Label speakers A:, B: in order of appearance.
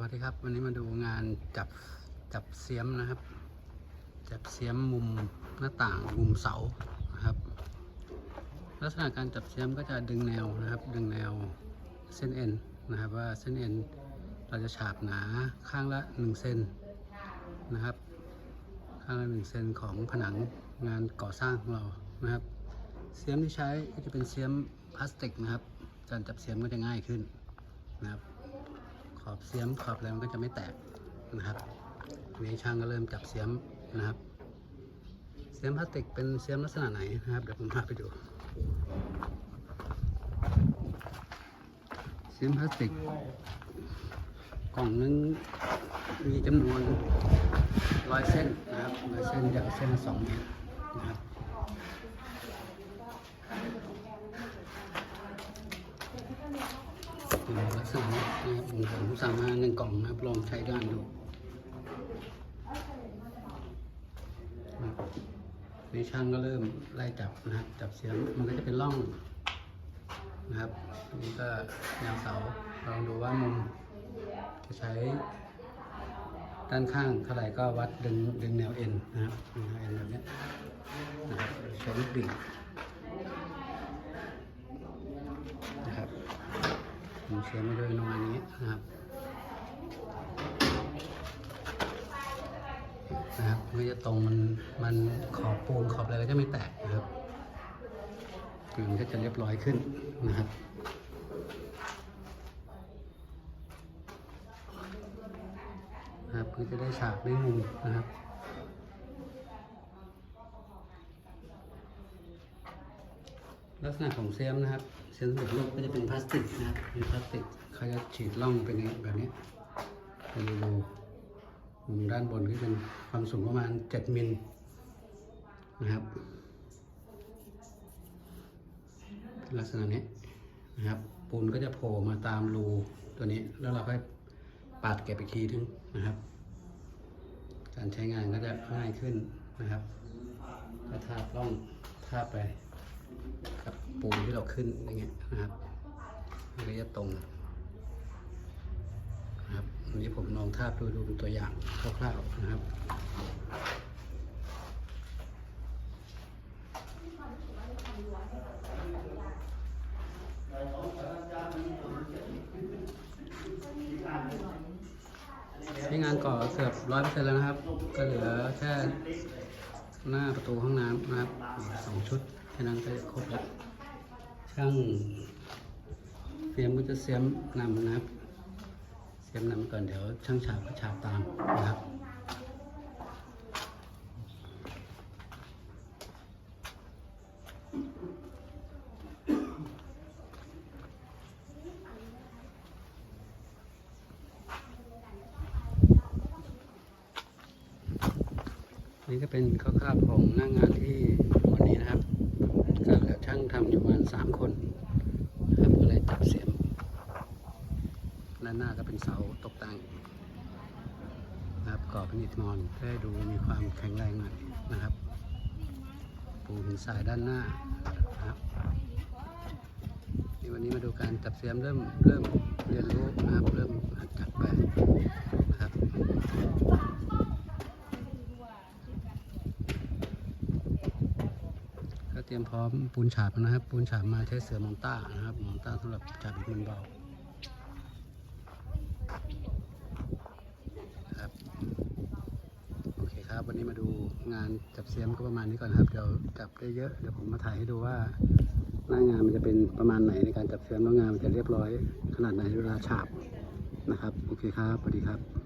A: วัสดีครับ วันนี้มาดูงานจับจับเสียมนะครับ จับเสียมมุมหน้าต่างมุมเสานะครับ ลักษณะการจับเสียมก็จะดึงแนวนะครับ ดึงแนวเส้นเอ็นนะครับ ว่าเส้นเอ็นเราจะฉาบหนาข้างละ1เซนนะครับ ข้างละ1เซนของผนังงานก่อสร้างของเรานะครับ เสียมที่ใช้ก็จะเป็นเสียมพลาสติกนะครับ การจับเสียมก็จะง่ายขึ้นนะครับ ขอบเสียมขอบอะไรมันก็จะไม่แตกนะครับทีนี้ช่างก็เริ่มจับเสียมนะครับ เสียมพลาสติกเป็นเสียมลักษณะไหนนะครับเดี๋ยวผมพาไปดู เสียมพลาสติก กล่องนึงมีจำนวนร้อยเส้นนะครับร้อยเส้นอย่างเส้นสองเมตรนะครับ อยู่ลักษณะนะครับผมผมสั่งมาหนึ่งกล่องนะครับลองใช้ด้านดูนะครับนี่ช่างก็เริ่มไล่จับนะครับจับเสียงมันก็จะเป็นร่องนะครับนี้ก็แนวเสาลองดูว่ามุมจะใช้ด้านข้างเท่าไหร่ก็วัดดึงดึงแนวเอ็นนะครับแนวเอ็นแบบนี้นะครับใช้ลูกดิ่งนะครับ ผมเสียไม่ด้วยนอนนี้นะครับนะครับมันจะตรงมันมันขอบปูนขอบอะไรก็จะไม่แตกนะครับมันก็จะเรียบร้อยขึ้นนะครับนะครับเพื่อจะได้ฉากได้มุมนะครับ ลักษณะของเซมนะครับ เซมสำเร็จรูปก็จะเป็นพลาสติกนะครับเป็นพลาสติกเขาจะฉีดร่องเป็นแบบนี้เป็นรูมุมด้านบนก็เป็นความสูงประมาณ 7 มิลนะครับ ลักษณะนี้นะครับ ปูนก็จะโผล่มาตามรูตัวนี้แล้วเราค่อยปาดเก็บอีกทีนึงนะครับ การใช้งานก็จะง่ายขึ้นนะครับก็ทาบร่องทาบไป ปูนที่เราขึ้นอย่างเงี้ยนะครับมันก็จะตรงนะครับอันนี้ผมลองทาบดูดูเป็นตัวอย่างคร่าวๆนะครับใช้งานก่อเกือบร้อยเปอร์เซ็นต์แล้วนะครับ ก็เหลือแค่หน้าประตูห้องน้ำนะครับสองชุดแค่นั้นก็ครบแล้ว ช่างเฟียมก็จะเสียมนำนะครับ เสียมนำก่อนเดี๋ยวช่างฉาบก็ฉาบตามนะครับนี่ก็เป็นคร่าวๆของหน้างงานที่วันนี้นะครับ ช่างทำอยู่ประมาณสามคนนะครับก็เลยจับเสียมด้านหน้าก็เป็นเสาตกแต่งนะครับก่อเป็นอิฐมอนเพื่อให้ดูมีความแข็งแรงหน่อยนะครับ ปูหินทรายด้านหน้านะครับนี่วันนี้มาดูการจับเสียมเริ่มเริ่มเรียนรู้นะครับเริ่มหัดจับไปนะครับ ก็เตรียมพร้อมปูนฉาบนะครับ ปูนฉาบมาใช้เสือมองต้านะครับมองต้าสำหรับฉาบอิฐมันเบาครับโอเคครับ วันนี้มาดูงานจับเสียมก็ประมาณนี้ก่อนครับ เดี๋ยวจับได้เยอะเดี๋ยวผมมาถ่ายให้ดูว่าหน้างานมันจะเป็นประมาณไหนในการจับเสียมแล้วงานมันจะเรียบร้อย ขนาดไหนเวลาฉาบนะครับ โอเคครับสวัสดีครับ